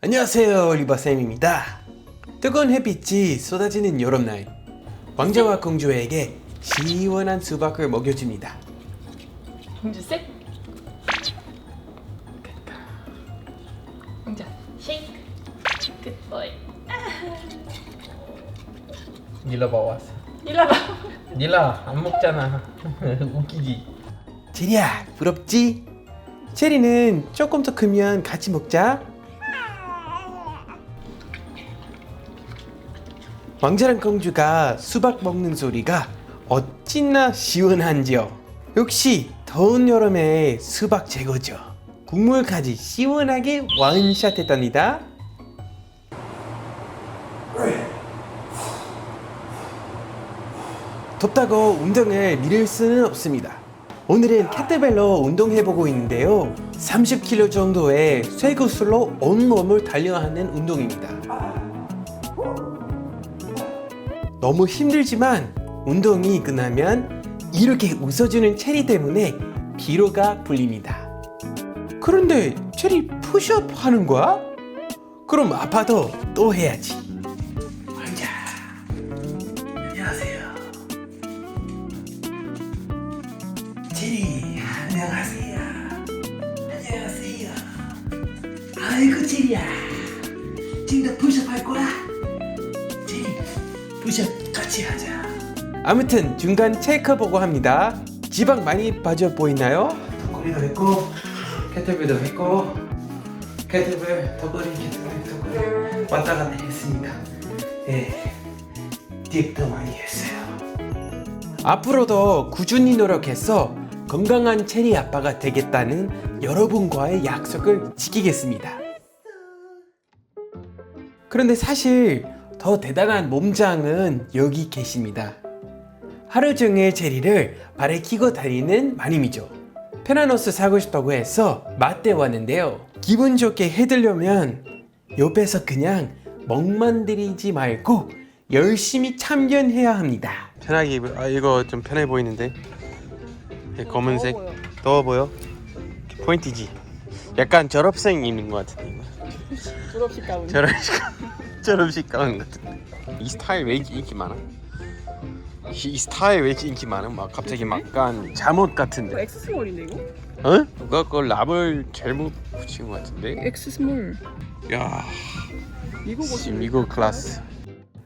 안녕하세요 리버쌤입니다 뜨거운 햇빛이 쏟아지는 여름날 왕자와 공주에게 시원한 수박을 먹여줍니다 공주색 공자 쉐이크 굿보이 닐라 봐왔어. 일어나 닐라 안 먹잖아. 웃기지. 체리야 부럽지? 체리는 조금 더 크면 같이 먹자 왕자랑 공주가 수박 먹는 소리가 어찌나 시원한지요 역시 더운 여름에 수박 최고죠 국물까지 시원하게 원샷 했답니다 덥다고 운동을 미룰 수는 없습니다. 오늘은 캐트벨로 운동해보고 있는데요. 30kg 정도의 쇠구슬로 온몸을 달려하는 운동입니다. 너무 힘들지만 운동이 끝나면 이렇게 웃어주는 체리 때문에 피로가 풀립니다. 그런데 체리 푸시업 하는 거야? 그럼 아파도 또 해야지. 왕자, 안녕하세요. 체리 안녕하세요 안녕하세요 아이고 체리야 지금도 푸시업 할 거야? 푸시업 같이 하자 아무튼 중간 체크 보고 합니다. 지방 많이 빠져 보이나요? 턱걸이도 했고 캐틀벨도 했고 캐틀벨 턱걸이 캐틀벨 턱걸이. 왔다 갔다 했습니다 예. 딥도 많이 했어요. 앞으로도 꾸준히 노력해서 건강한 체리 아빠가 되겠다는 여러분과의 약속을 지키겠습니다. 그런데 사실 더 대단한 몸장은 여기 계십니다. 하루 종일 체리를 발에 끼고 다니는 마님이죠. 편한 옷을 사고 싶다고 해서 마트에 왔는데요. 기분 좋게 해드려면 옆에서 그냥 멍만 들이지 말고 열심히 참견해야 합니다. 편하게 입을 아 이거 좀 편해 보이는데 이 검은색 더워 보여? 포인트지. 약간 졸업생 입는 것 같은데 이거. 졸업식 가운 졸업식 졸업식 가운 같은데. 이 스타일 왜 이렇게 인기 많아? 이, 이 스타일 왜 이렇게 인기 많아? 막 갑자기 막 약간 잠옷 이거 같은데. X 스몰인데 이거? 어? 누가 그걸 랍을 잘못 붙인 것 같은데? X 스몰 야 미국 옷이 미국 클래스.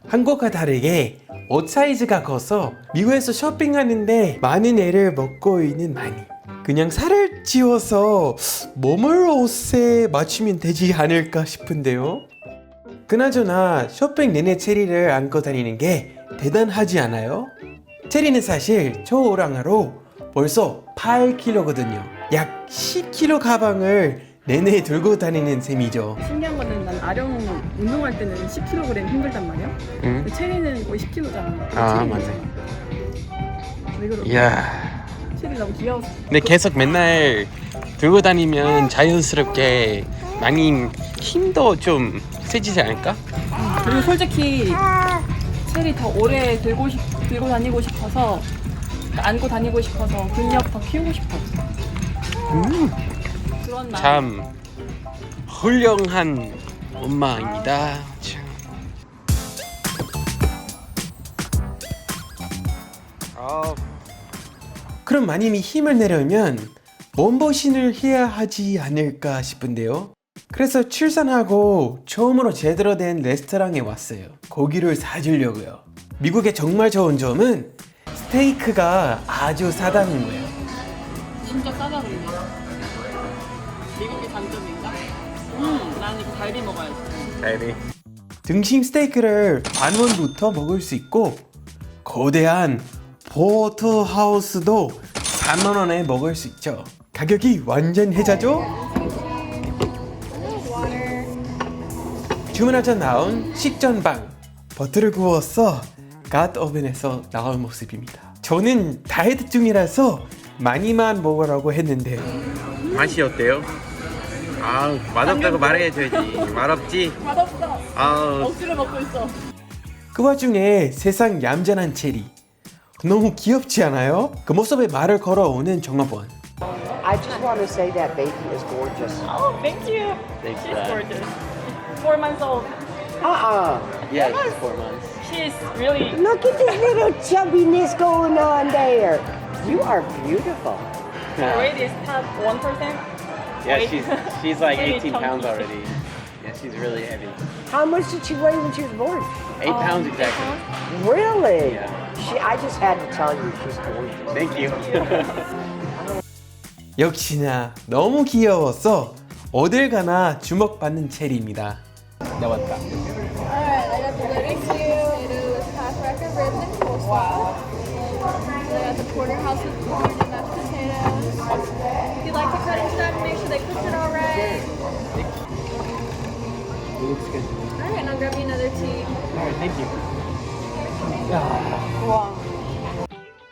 한국과 다르게 옷 사이즈가 커서 미국에서 쇼핑하는데 많은 애를 먹고 있는 많이. 그냥 살을 찌워서 몸을 옷에 맞추면 되지 않을까 싶은데요 그나저나 쇼핑 내내 체리를 안고 다니는 게 대단하지 않아요? 체리는 사실 초호랑아로 벌써 8kg거든요 약 10kg 가방을 내내 들고 다니는 셈이죠 신기한 거는 난 아령 운동할 때는 10kg 힘들단 말이야 응? 체리는 거의 10kg잖아 아, 맞아. 왜 그럴까? 이야 체리 너무 귀여웠어 근데 계속 맨날 들고 다니면 자연스럽게 많이 힘도 좀 세지지 않을까? 그리고 솔직히 체리 더 오래 들고 싶, 들고 다니고 싶어서 안고 다니고 싶어서 근력 더 키우고 싶어 그런 마음 참 훌륭한 엄마입니다. 참. 아. 그럼 마님이 힘을 내려면 몸보신을 해야 하지 않을까 싶은데요. 그래서 출산하고 처음으로 제대로 된 레스토랑에 왔어요. 고기를 사주려고요. 미국의 정말 좋은 점은 스테이크가 아주 싸다는 거예요. 진짜 싸다 그러네 미국의 단점인가? 음 난 이거 갈비 먹어야지 갈비. 등심 스테이크를 반원부터 먹을 수 있고 거대한 포트하우스도 3만 원에 먹을 수 있죠. 가격이 완전 혜자죠? 주문하자 나온 식전방 버터를 구워서 갓 오븐에서 나온 모습입니다. 저는 다이어트 중이라서 많이만 먹으라고 했는데 맛이 어때요? 아 맛없다고 말해줘야지 맛없지? 맛없어 아 억지로 먹고 있어 그 와중에 세상 얌전한 체리 너무 귀엽지 않아요? 그 모습에 말을 걸어오는 정어번 I just want to say that baby is gorgeous. Oh, thank you. Thanks, She's gorgeous. Four months old. Uh-uh. Yeah, it's four months. She's really Look at this little chubbiness going on there. You are beautiful. her weight is top one percent. Yeah, Wait. she's she's like Really 18 pounds chunky. already. Yeah, she's really heavy. How much did she weigh when she was born? Eight Um, pounds exactly. Really? Yeah. She, I just had to tell you she's gorgeous. Thank you. 역시나 너무 귀여워서 어딜 가나 주목받는 체리입니다. 나왔다. Alright, I got the lettuce here. It is half rack of ribs and coleslaw. I got the porterhouse with corn and mashed potatoes. If you like to cut and stuff, make sure they cook it alright. It looks good. Alright, and I'll grab you another tea. Alright, thank you. 와.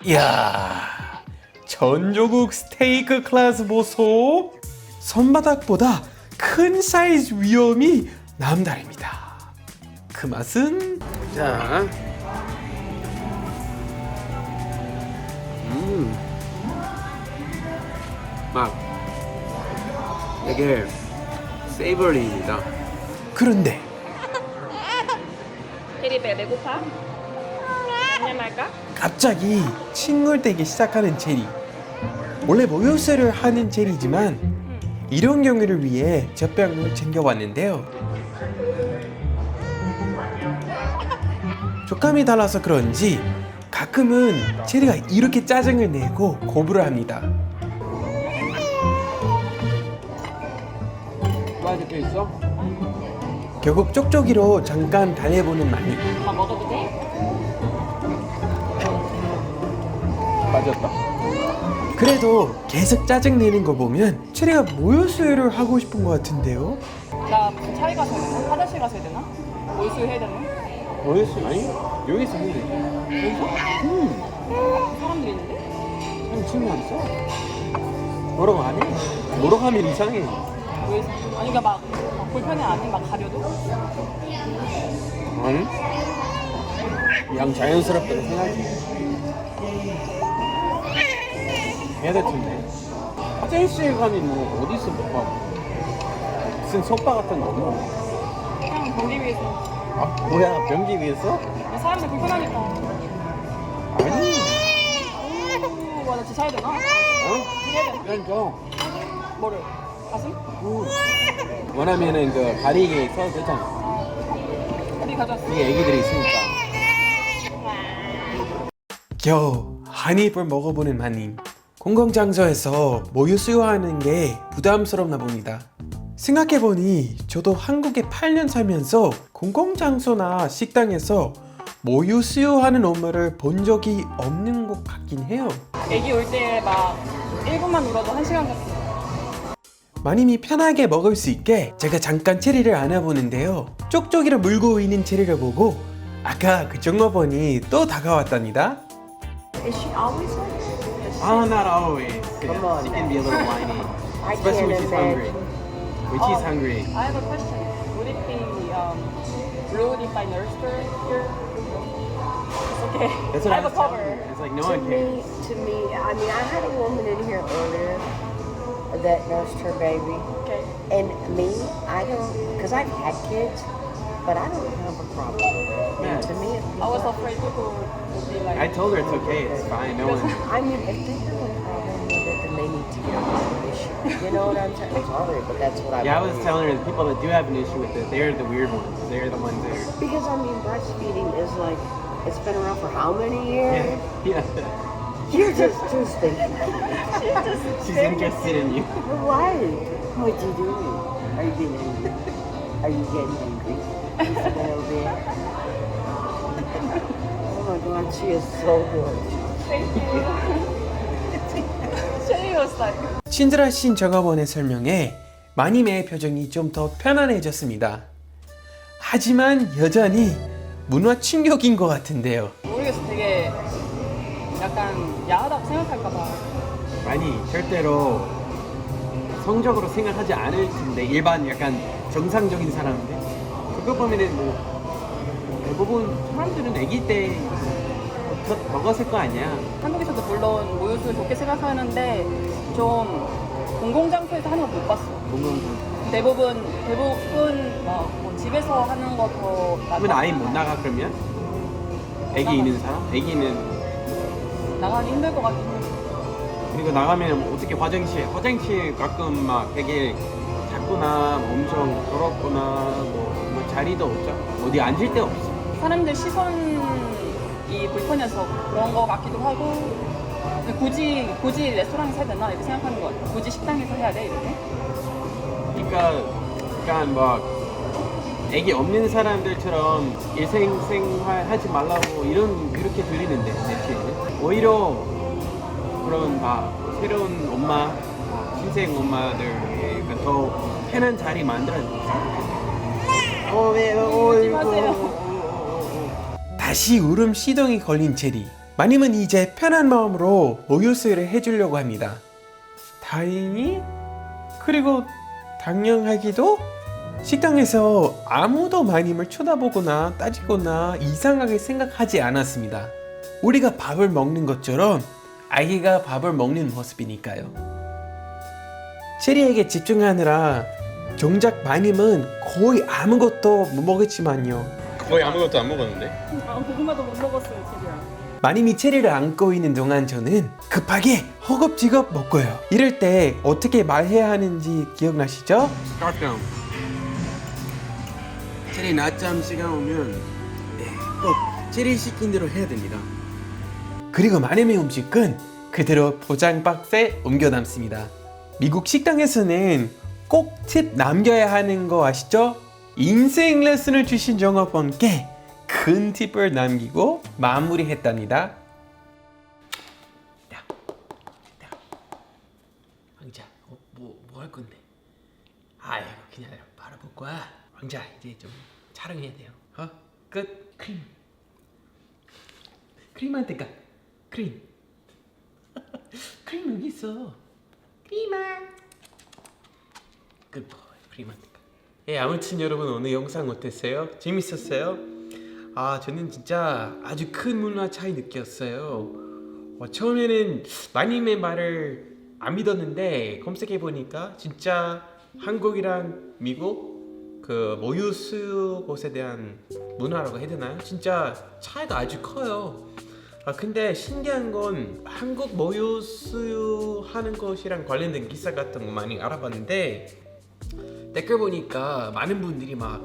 이야, 전조국 스테이크 클래스 보소. 손바닥보다 큰 사이즈 위험이 남다릅니다. 그 맛은 자. 음. 막 되게 세이버리입니다. 그런데 테리 배 배고파? 안녕할까? 갑자기 칭얼대기 시작하는 체리. 원래 모유수를 하는 체리지만 이런 경우를 위해 젖병을 챙겨왔는데요. 촉감이 달라서 그런지 가끔은 체리가 이렇게 짜증을 내고 고부를 합니다. 맞을 게 있어? 결국 쪽쪽이로 잠깐 달래보는 마니. 먹어도 돼? 맞았다. 그래도 계속 짜증내는 거 보면 체리가 모유수유를 하고 싶은 것 같은데요. 나 차이 가서 해야 되나? 화장실 가서 해야 되나? 몰수 해야 되나? 어디서 아니? 여기서 돼. 여기서? 음. 사람들이 있는데? 아니 친구 안 써? 뭐라고 안 해? 뭐라고 하면 이상해. 왜? 아니 그러니까 막, 막 불편해 안 해? 막 가려도? 아니? 그냥 자연스럽다고 생각해. 해야 될 텐데. 화장실 가면 뭐 어디서 막 무슨 소파 같은 거 없나? 그냥 경기 위해서 아 뭐야 변기 위에서? 사람들 불편하니까 아니. 오, 와 나 진짜 해야 되나? 어? 그러니까. 뭐를? 가슴? 원하면은 그 가리개 써도 되잖아. 어디 가져왔어? 이게 애기들이 있으니까. 겨우 한 입을 먹어보는 마님. 공공장소에서 모유 수유하는 게 부담스럽나 봅니다. 생각해보니 저도 한국에 8년 살면서 공공장소나 식당에서 모유 수유하는 엄마를 본 적이 없는 것 같긴 해요. 애기 올 때 막 1분만 울어도 1시간 갔어 마님이 편하게 먹을 수 있게 제가 잠깐 체리를 안아보는데요. 쪽쪽이를 물고 있는 체리를 보고 아까 그 종업원이 또 다가왔답니다. Is she always like this? Oh, not always. Come on She can be a little whiny, I especially when can't she's hungry. imagine. When she's Oh. hungry. I have a question Would it be um, rude if I nursed her here? It's okay That's what I I have a was telling cover. It's like no to one cares. me, to me, I mean, I had a woman in here earlier that nursed her baby, Okay and me, I don't, because I've had kids, but I don't have a problem. Yeah. And to me, if I was people, afraid people would be like I told her it's okay. It's fine. No one. I mean, if they have a problem with it, then they need to get on an issue. You know what I'm saying? I'm sorry, but that's what I. Yeah, I was believe. telling her the people that do have an issue with it, they're the weird ones. They're the ones that are. Because I mean, breastfeeding is like it's been around for how many years? Yeah. You're just too thinking. She's interested in you. Why? What are you doing? Are you getting angry? Are you getting angry? A little bit. Oh my God, she is so good. Thank you Was like 친절하신 정업원의 설명에 마님의 표정이 좀 더 편안해졌습니다. 하지만 여전히 문화 충격인 것 같은데요. 모르겠어 되게 약간 야하다고 생각할까봐 아니 절대로 성적으로 생각하지 않을 텐데 일반 약간 정상적인 사람인데 그거 보면은 뭐 대부분 사람들은 아기 때 더- 먹었을 거 아니야. 한국에서도 물론 모유수를 좋게 생각하는데 좀 공공장소에서 하는 거 못 봤어 뭔가 응. 대부분 대부분 뭐, 뭐 집에서 하는 거더 그러면 아예 못 나가 그러면? 애기 있는 사람? 애기는 나가기 힘들 것 같긴 해. 그리고 나가면 어떻게 화장실 화장실 가끔 막 되게 작거나 엄청 더럽거나 뭐, 뭐 자리도 없죠 어디 앉을 데 없어 사람들 시선 이 불편해서 그런 거 같기도 하고 굳이 굳이 레스토랑에서 해야 되나 이렇게 생각하는 것 같아. 굳이 식당에서 해야 돼 이렇게? 그러니까 약간 막 애기 없는 사람들처럼 일생생활 하지 말라고 이런 그렇게 들리는데 대체 오히려 그런 막 새로운 엄마 뭐 신생 엄마들 약간 더 편한 자리 만들어주세요. 어, 왜, 어, 이거. 어, 어, 어, 다시 울음 시동이 걸린 체리. 마님은 이제 편한 마음으로 모유수유를 해주려고 합니다. 다행히 그리고 당연하기도 식당에서 아무도 마님을 쳐다보거나 따지거나 이상하게 생각하지 않았습니다. 우리가 밥을 먹는 것처럼 아기가 밥을 먹는 모습이니까요. 체리에게 집중하느라 정작 마님은 거의 아무것도 못 먹었지만요. 거의 아무것도 안 먹었는데. 아 고구마도 못 먹었어요 지리야. 마님이 체리를 안고 있는 동안 저는 급하게 허겁지겁 먹고요. 이럴 때 어떻게 말해야 하는지 기억나시죠? Down. 체리 낮잠 시간 오면 네, 꼭 체리 시킨 대로 해야 됩니다. 그리고 마님의 음식은 그대로 포장 박스에 옮겨 담습니다. 미국 식당에서는 꼭 팁 남겨야 하는 거 아시죠? 인생 레슨을 주신 영업원께 큰 팁을 남기고 마무리했답니다. 왕자, 어, 뭐뭐 할 건데? 아이고 그냥 바라볼 거야. 왕자 이제 좀 촬영해야 돼요. 어? 끝. 크림. 크림한테 가. 크림. 크림 여기 있어. 크림아. 끝. 크림한테 가. 예, 아무튼 여러분 오늘 영상 어땠어요? 재밌었어요? 아, 저는 진짜 아주 큰 문화 차이 느꼈어요. 어, 처음에는 마님의 말을 안 믿었는데 검색해 보니까 진짜 한국이랑 미국 그 모유 수유 곳에 대한 문화라고 해야 되나요? 진짜 차이가 아주 커요. 아 근데 신기한 건 한국 모유 수유하는 것이랑 관련된 기사 같은 거 많이 알아봤는데 댓글 보니까 많은 분들이 막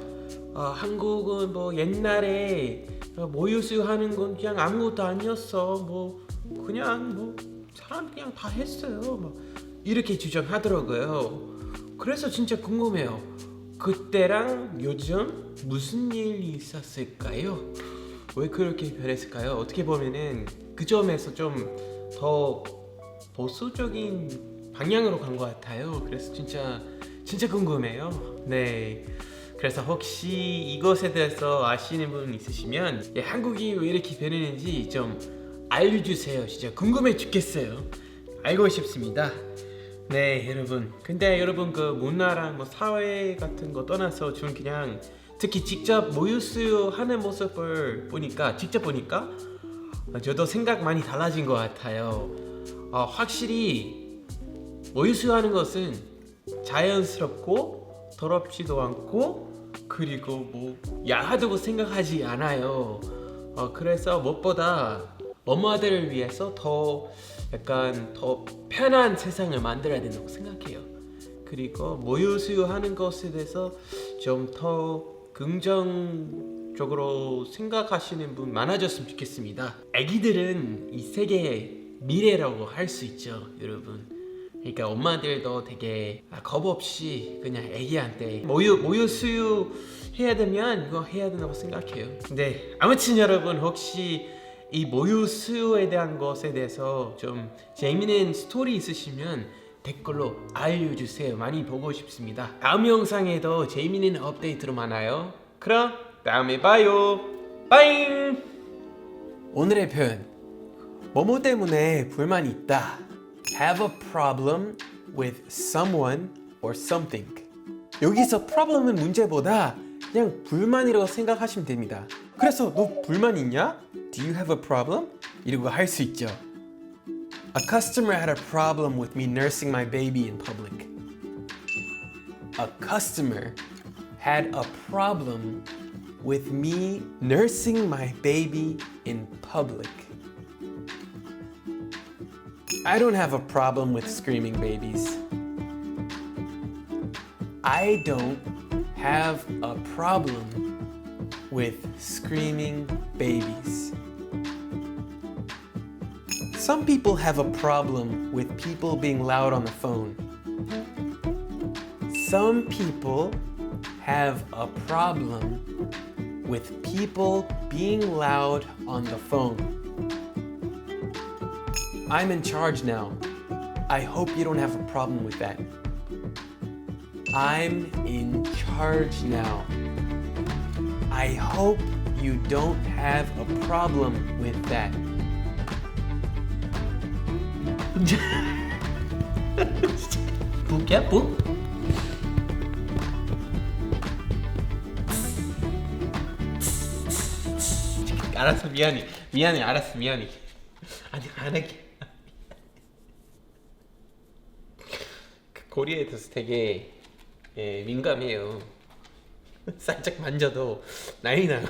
아, 한국은 뭐 옛날에 어, 모유 수유하는 건 그냥 아무것도 아니었어. 뭐 그냥 뭐 사람 그냥 다 했어요. 막 이렇게 주장하더라고요. 그래서 진짜 궁금해요. 그때랑 요즘 무슨 일이 있었을까요? 왜 그렇게 변했을까요? 어떻게 보면은 그 점에서 좀 더 보수적인 방향으로 간 것 같아요. 그래서 진짜 진짜 궁금해요. 네. 그래서 혹시 이것에 대해서 아시는 분 있으시면 예, 한국이 왜 이렇게 변했는지 좀 알려주세요. 진짜 궁금해 죽겠어요. 알고 싶습니다. 네, 여러분. 근데 여러분 그 문화랑 뭐 사회 같은 거 떠나서 저는 그냥 특히 직접 모유수유 하는 모습을 보니까 직접 보니까 어, 저도 생각 많이 달라진 것 같아요. 어, 확실히 모유수유하는 것은 자연스럽고 더럽지도 않고 그리고 뭐 야하다고 생각하지 않아요. 어, 그래서 무엇보다 엄마들을 위해서 더 약간 더 편한 세상을 만들어야 된다고 생각해요. 그리고 모유수유하는 것에 대해서 좀 더 긍정적으로 생각하시는 분 많아졌으면 좋겠습니다. 아기들은 이 세계의 미래라고 할 수 있죠, 여러분. 그러니까 엄마들도 되게 아, 겁 없이 그냥 아기한테 모유 모유 수유 해야 되면 이거 해야 된다고 생각해요. 네, 아무튼 여러분 혹시 이 모유 수유에 대한 것에 대해서 좀 재미있는 스토리 있으시면 댓글로 알려주세요. 많이 보고 싶습니다. 다음 영상에도 재미있는 업데이트로 만나요. 그럼 다음에 봐요. 빠잉! 오늘의 표현 뭐뭐 때문에 불만이 있다. Have a problem with someone or something. 여기서 problem은 문제보다 그냥 불만이라고 생각하시면 됩니다. 그래서 너 불만 있냐? Do you have a problem? 이러고 할 수 있죠. A customer had a problem with me nursing my baby in public. a customer had a problem with me nursing my baby in public. I don't have a problem with screaming babies. I don't have a problem with screaming babies. Some people have a problem with people being loud on the phone. Some people have a problem with people being loud on the phone. I'm in charge now. I hope you don't have a problem with that. I'm in charge now. I hope you don't have a problem with that. bu, ya bu. عرفت مياني مياني عرفت مياني 고리에 대해서 되게 예, 민감해요. 살짝 만져도 난리 나요